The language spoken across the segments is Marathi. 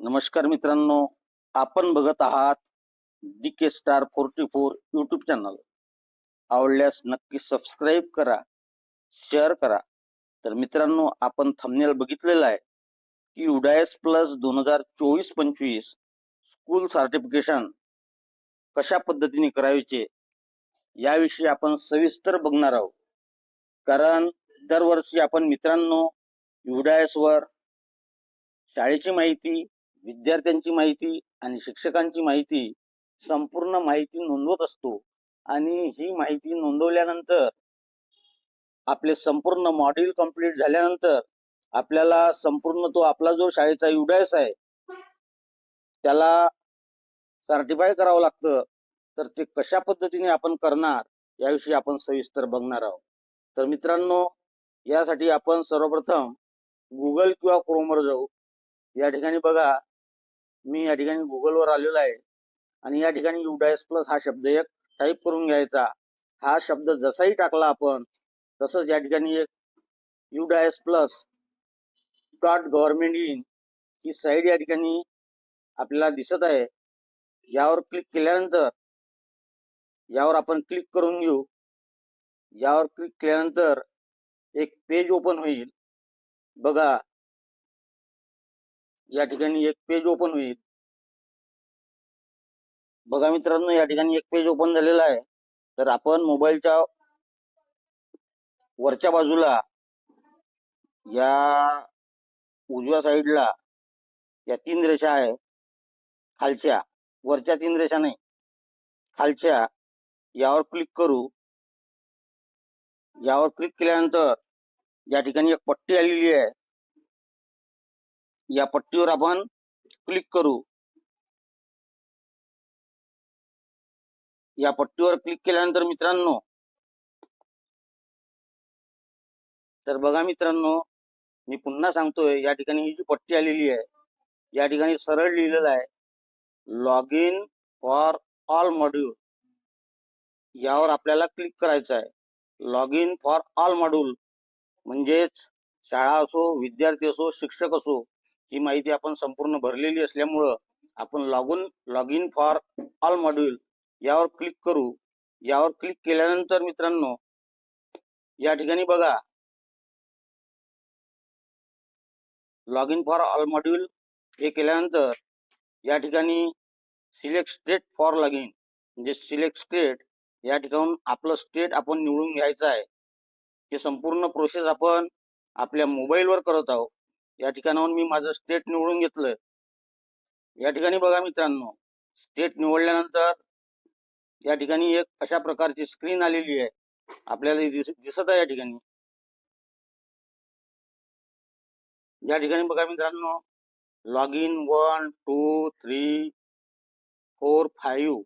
नमस्कार मित्रांनो आपण बघत आहात D K star forty four YouTube channel आवडल्यास नक्की सबस्क्राईब करा शेअर करा. तर मित्रांनो आपण थंबनेल बघितलेला आहे की उडायस प्लस दोन हजार चोवीस पंचवीस स्कूल सर्टिफिकेशन कशा पद्धतीने करायचे याविषयी आपण सविस्तर बघणार आहोत. कारण दरवर्षी आपण मित्रांनो युडायस वर शाळेची माहिती विद्यार्थ्यांची माहिती आणि शिक्षकांची माहिती संपूर्ण माहिती नोंदवत असतो. आणि ही माहिती नोंदवल्यानंतर आपले संपूर्ण मॉड्यूल कंप्लीट झाल्यानंतर आपल्याला संपूर्ण तो आपला जो शाळेचा युडायस आहे त्याला सर्टिफाय करावं लागतं. तर ते कशा पद्धतीने आपण करणार याविषयी आपण सविस्तर बघणार आहोत. तर मित्रांनो यासाठी आपण सर्वप्रथम गुगल किंवा क्रोमवर जाऊ. या ठिकाणी बघा मी या ठिकाणी गुगलवर आलेलो आहे. आणि या ठिकाणी युडायस प्लस हा शब्द एक टाईप करून घ्यायचा. हा शब्द जसाही टाकला आपण तसंच या ठिकाणी एक UDISE plus dot government in he site या ठिकाणी आपल्याला दिसत आहे. यावर क्लिक केल्यानंतर यावर आपण क्लिक करून घेऊ. यावर क्लिक केल्यानंतर एक पेज ओपन होईल. बघा या ठिकाणी एक पेज ओपन होईल. बघा मित्रांनो या ठिकाणी एक पेज ओपन झालेला आहे. तर आपण मोबाईलच्या वरच्या बाजूला या उजव्या साईडला या तीन रेषा आहे. खालच्या वरच्या तीन रेषा नाही. खालच्या यावर क्लिक करू. यावर क्लिक केल्यानंतर या ठिकाणी एक पट्टी आलेली आहे. या पट्टीवर आपण क्लिक करू. या पट्टीवर क्लिक केल्यानंतर मित्रांनो तर बघा मित्रांनो मी पुन्हा सांगतोय या ठिकाणी ही जी पट्टी आलेली आहे या ठिकाणी सरळ लिहिलेलं आहे log in for all module यावर आपल्याला क्लिक करायचं आहे. Log in for all module म्हणजेच शाळा असो विद्यार्थी असो शिक्षक असो ही माहिती आपण संपूर्ण भरलेली असल्यामुळं आपण लॉगून log in for all module यावर क्लिक करू. यावर क्लिक केल्यानंतर मित्रांनो या ठिकाणी बघा. Log in for all module हे केल्यानंतर या ठिकाणी select state for log in म्हणजे सिलेक्ट स्टेट या ठिकाणून आपलं स्टेट आपण निवडून घ्यायचं आहे. हे संपूर्ण प्रोसेस आपण आपल्या मोबाईलवर करत आहोत. या ठिकाणाहून मी माझं स्टेट निवडून घेतलं. या ठिकाणी बघा मित्रांनो स्टेट निवडल्यानंतर या ठिकाणी एक अशा प्रकारची स्क्रीन आलेली आहे. आपल्याला दिसत आहे या ठिकाणी. या ठिकाणी बघा मित्रांनो log in one two three four five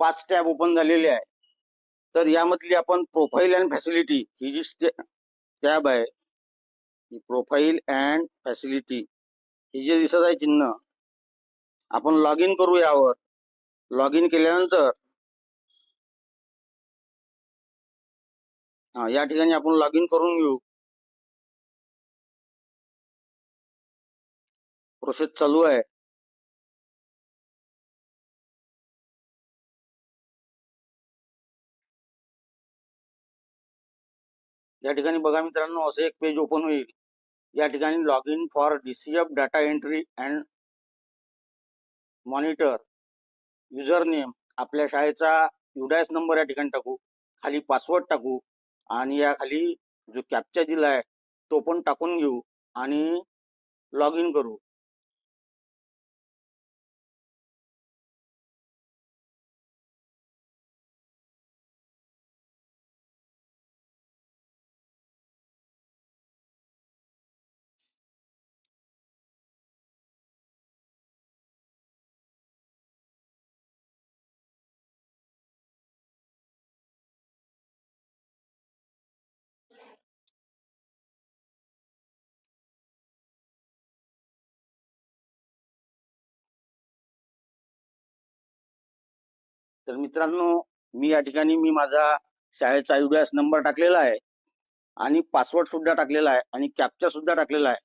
पाच टॅब ओपन झालेले आहे. तर यामधली आपण प्रोफाईल अँड फॅसिलिटी ही जी टॅब आहे प्रोफाईल अँड फॅसिलिटी हे जे दिसत आहे चिन्ह आपण लॉग इन करू यावर. लॉग इन केल्यानंतर हा या ठिकाणी आपण लॉग इन करून घेऊ. प्रोसेस चालू आहे. या ठिकाणी बघा मित्रांनो असं एक पेज ओपन होईल. या ठिकाणी log in for DCF data entry and monitor user name आपल्या शाळेचा युडायस नंबर या ठिकाणी टाकू खाली पासवर्ड टाकू आणि या खाली जो कॅप्चा दिला आहे तो पण टाकून घेऊ आणि लॉग इन करू. तर मित्रांनो मी या ठिकाणी मी माझा शाळेचा युडीएस नंबर टाकलेला आहे आणि पासवर्ड सुद्धा टाकलेला आहे आणि कॅप्चा सुद्धा टाकलेला आहे.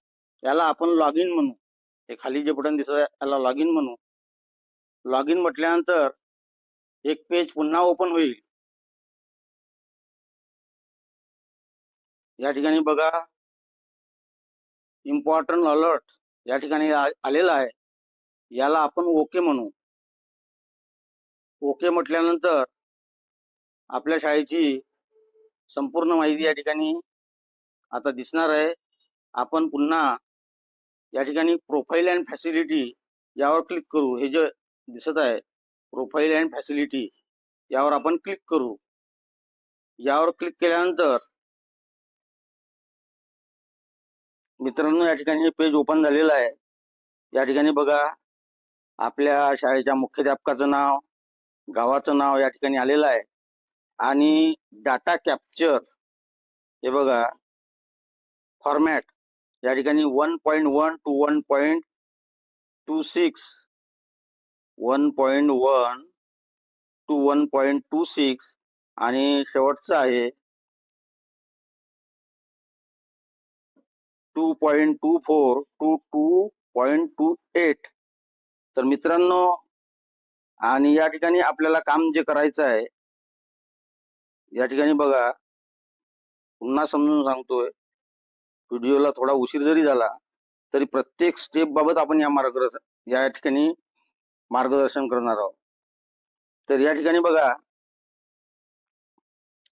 याला आपण लॉग इन म्हणू. हे खाली जे बटन दिसत आहे याला लॉग इन म्हणू. लॉग इन म्हटल्यानंतर एक पेज पुन्हा ओपन होईल. या ठिकाणी बघा. इम्पॉर्टंट अलर्ट या ठिकाणी आलेला आहे. याला आपण ओके म्हणू. ओके म्हटल्यानंतर आपल्या शाळेची संपूर्ण माहिती या ठिकाणी आता दिसणार आहे. आपण पुन्हा या ठिकाणी प्रोफाईल अँड फॅसिलिटी यावर क्लिक करू. हे जे दिसत आहे प्रोफाईल अँड फॅसिलिटी यावर आपण क्लिक करू. यावर क्लिक केल्यानंतर मित्रांनो या ठिकाणी हे पेज ओपन झालेलं आहे. या ठिकाणी बघा आपल्या शाळेच्या मुख्याध्यापकाचं नाव गावाचं नाव या ठिकाणी आलेलं आहे. आणि डाटा कॅप्चर हे बघा फॉर्मॅट या ठिकाणी one point one two one point two six one point one two one point two six आणि शेवटचं आहे two point two four two two point two eight तर मित्रांनो आणि या ठिकाणी आपल्याला काम जे करायचं आहे या ठिकाणी बघा पुन्हा समजून सांगतोय व्हिडिओला थोडा उशीर जरी झाला तरी प्रत्येक स्टेप बाबत आपण या मार्गदर्शन या ठिकाणी मार्गदर्शन करणार आहोत. तर या ठिकाणी बघा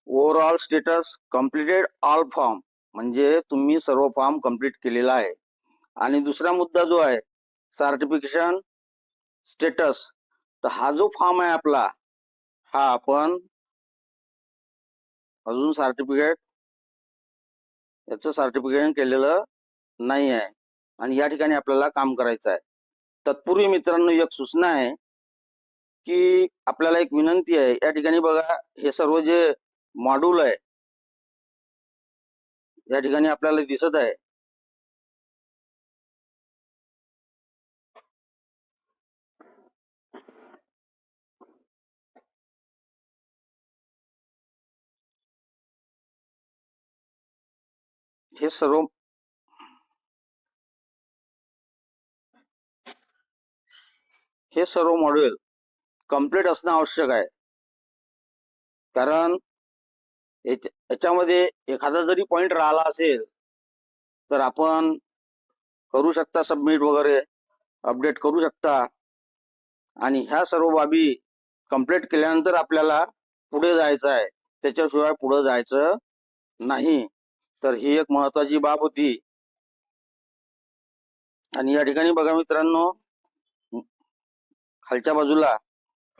overall status completed all form म्हणजे तुम्ही सर्व फॉर्म कंप्लीट केलेला आहे. आणि दुसरा मुद्दा जो आहे सर्टिफिकेशन स्टेटस तर हा जो फॉर्म आहे आपला हा आपण अजून सर्टिफिकेट याचं सर्टिफिकेशन केलेलं नाही आहे. आणि या ठिकाणी आपल्याला काम करायचं आहे. तत्पूर्वी मित्रांनो एक सूचना आहे की आपल्याला एक विनंती आहे या ठिकाणी बघा हे सर्व जे मॉड्यूल आहे या ठिकाणी आपल्याला दिसत आहे. हे सर्व हे सर्व मॉड्यूल कंप्लीट असणं आवश्यक आहे. कारण याच्यामध्ये एखादा जरी पॉइंट राहिला असेल तर आपण करू शकता सबमिट वगैरे अपडेट करू शकता. आणि ह्या सर्व बाबी कंप्लीट केल्यानंतर आपल्याला पुढे जायचं आहे. त्याच्याशिवाय पुढे जायचं नाही. तर ही एक महत्वाची बाब होती. आणि या ठिकाणी बघा मित्रांनो खालच्या बाजूला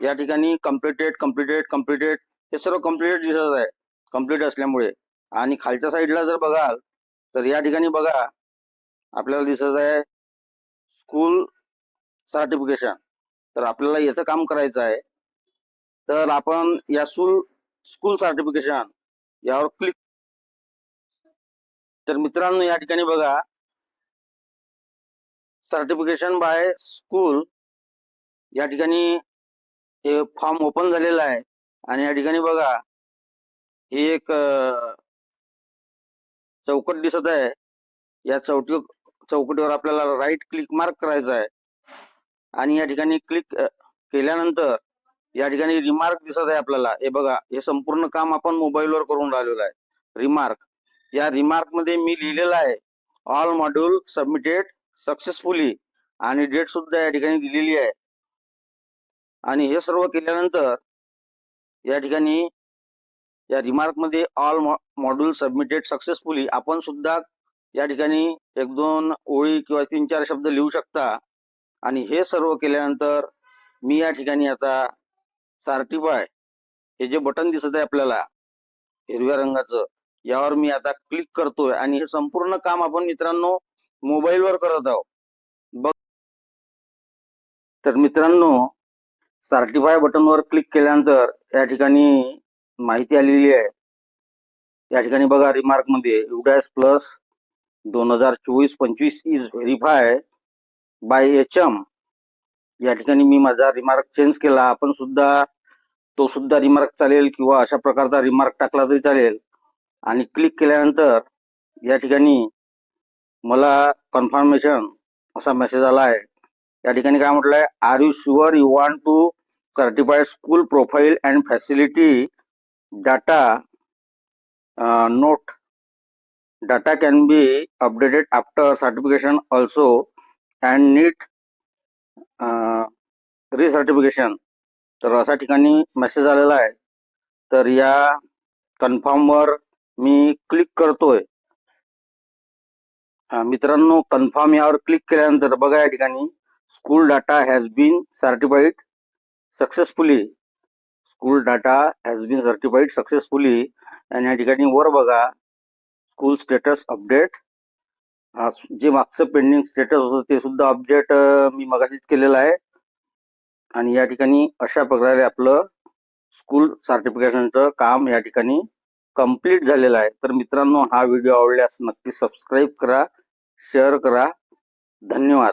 या ठिकाणी कम्प्लिटेड कम्प्लिटेड कम्प्लिटेड हे सर्व कम्प्लिटेड दिसत आहे. कंप्लीट असल्यामुळे. आणि खालच्या साईडला जर बघाल तर या ठिकाणी बघा आपल्याला दिसत आहे स्कूल सर्टिफिकेशन तर आपल्याला याचं काम करायचं आहे. तर आपण या स्कूल स्कूल सर्टिफिकेशन यावर क्लिक तर मित्रांनो या ठिकाणी बघा. सर्टिफिकेशन बाय स्कूल या ठिकाणी हे फॉर्म ओपन झालेला आहे. आणि या ठिकाणी बघा ही एक चौकट दिसत आहे. या चौटी चौकटीवर आपल्याला राईट क्लिक मार्क करायचा आहे. आणि या ठिकाणी क्लिक केल्यानंतर या ठिकाणी रिमार्क दिसत आहे आपल्याला. हे बघा हे संपूर्ण काम आपण मोबाईलवर करून राहिलेलं आहे. रिमार्क या रिमार्कमध्ये मी लिहिलेलं आहे. ऑल मॉड्यूल सबमिटेड सक्सेसफुली आणि डेट सुद्धा या ठिकाणी दिलेली आहे. आणि हे सर्व केल्यानंतर या ठिकाणी या रिमार्कमध्ये ऑल मॉड्यूल सबमिटेड सक्सेसफुली आपण सुद्धा या ठिकाणी एक दोन ओळी किंवा तीन चार शब्द लिहू शकता. आणि हे सर्व केल्यानंतर मी या ठिकाणी आता सार्टिफाय हे जे बटन दिसत आहे आपल्याला हिरव्या रंगाचं यावर मी आता क्लिक करतोय आणि हे संपूर्ण काम आपण मित्रांनो मोबाईलवर करत आहोत. बघ. तर मित्रांनो सर्टिफाय बटनवर क्लिक केल्यानंतर या ठिकाणी माहिती आलेली आहे. या ठिकाणी बघा रिमार्कमध्ये युडॅस प्लस दोन हजार चोवीस पंचवीस is verify by H M या ठिकाणी मी माझा रिमार्क चेंज केला. आपण सुद्धा तो सुद्धा रिमार्क चालेल किंवा अशा प्रकारचा रिमार्क टाकला तरी चालेल. आणि क्लिक केल्यानंतर या ठिकाणी मला कन्फर्मेशन असा मेसेज आला आहे. या ठिकाणी काय म्हटलंय? Are you sure you want to certified school profile and facility data note data can be updated after certification also and need recertification तर अशा ठिकाणी मेसेज आलेला आहे. तर या कन्फर्मवर मी क्लिक करतोय. हा, मित्रांनो कन्फर्म यावर क्लिक केल्यानंतर बघा या ठिकाणी school data has been certified successfully school data has been certified successfully आणि या ठिकाणी वर बघा स्कूल स्टेटस अपडेट जे मागचं पेंडिंग स्टेटस होतं ते सुद्धा अपडेट मी मगाशीच केलेलं आहे. आणि या ठिकाणी अशा प्रकारे आपलं स्कूल सर्टिफिकेशनचं काम या ठिकाणी कंप्लीट झालेला आहे. तर मित्रांनो हा व्हिडिओ आवडल्यास नक्की सबस्क्राईब करा शेअर करा. धन्यवाद.